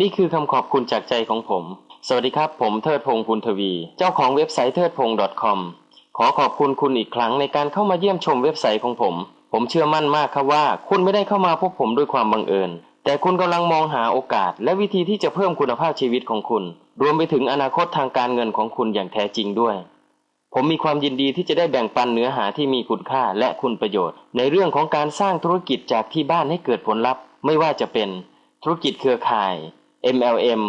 นี่คือคำขอบคุณจากใจของผม สวัสดีครับ ผมเทิดพงศ์พุนทวี เจ้าของเว็บไซต์เทิดพงศ์ .com ขอขอบคุณคุณอีกครั้งในการเข้ามาเยี่ยมชมเว็บไซต์ของผม ผมเชื่อมั่นมากครับว่า คุณไม่ได้เข้ามาพบผมด้วยความบังเอิญ แต่คุณกำลังมองหาโอกาส และวิธีที่จะเพิ่มคุณภาพชีวิตของคุณ รวมไปถึงอนาคตทางการเงินของคุณอย่างแท้จริงด้วย ผมมีความยินดีที่จะได้แบ่งปันเนื้อหาที่มีคุณค่าและคุณประโยชน์ ในเรื่องของการสร้างธุรกิจจากที่บ้านให้เกิดผลลัพธ์ ไม่ว่าจะเป็น ธุรกิจเครือข่าย MLM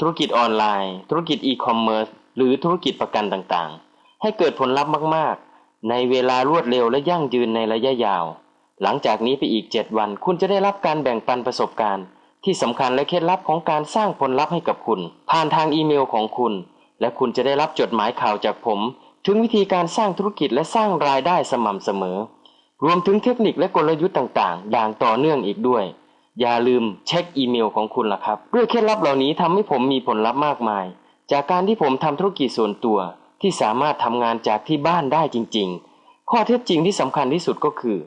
ธุรกิจออนไลน์ ธุรกิจอีคอมเมิร์ซหรือธุรกิจประกันต่างๆ ให้เกิดผลลัพธ์มากๆ ในเวลารวดเร็วและยั่งยืนในระยะยาว หลังจากนี้ไปอีก 7 วัน คุณจะได้รับการแบ่งปันประสบการณ์ ที่สำคัญและเคล็ดลับของการสร้างผลลัพธ์ให้กับคุณ ผ่านทางอีเมลของคุณ และคุณจะได้รับจดหมายข่าวจากผม ถึงวิธีการสร้างธุรกิจและสร้างรายได้สม่ำเสมอ รวมถึงเทคนิคและกลยุทธ์ต่างๆ อย่างต่อเนื่องอีกด้วย อย่าลืมเช็คอีเมลของคุณล่ะครับด้วยเคล็ดลับเหล่านี้ทำให้ผมมีผลลัพธ์มากมาย จากการที่ผมทำธุรกิจส่วนตัวที่สามารถทำงานจากที่บ้านได้จริง ๆ ข้อเท็จจริงที่สำคัญที่สุดก็คือ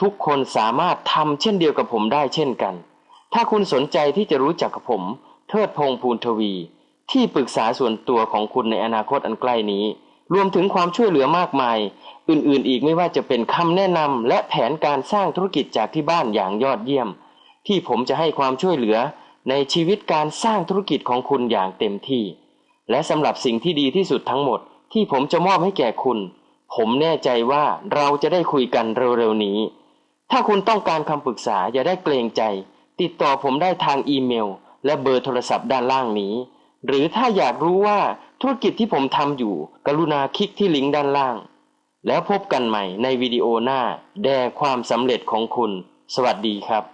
ทุกคนสามารถทำเช่นเดียวกับผมได้เช่นกัน ถ้าคุณสนใจที่จะรู้จักกับผม เทิดพงษ์ภูลทวี ที่ปรึกษาส่วนตัวของคุณในอนาคตอันใกล้นี้ รวมถึงความช่วยเหลือมากมาย อื่นๆ อีกไม่ว่าจะเป็นคำแนะนำและแผนการสร้างธุรกิจจากที่บ้านอย่างยอดเยี่ยม ที่ผมจะให้ความช่วยเหลือในชีวิตการสร้างธุรกิจของคุณอย่างเต็มที่ และสำหรับสิ่งที่ดีที่สุดทั้งหมด ที่ผมจะมอบให้แก่คุณ ผมแน่ใจว่าเราจะได้คุยกันเร็วๆนี้ ถ้าคุณต้องการคำปรึกษาอย่าได้เกรงใจ ติดต่อผมได้ทางอีเมล และเบอร์โทรศัพท์ด้านล่างนี้ หรือถ้าอยากรู้ว่าธุรกิจที่ผมทำอยู่ กรุณาคลิกที่ลิงก์ด้านล่าง แล้วพบกันใหม่ในวิดีโอหน้า แด่ความสำเร็จของคุณ สวัสดีครับ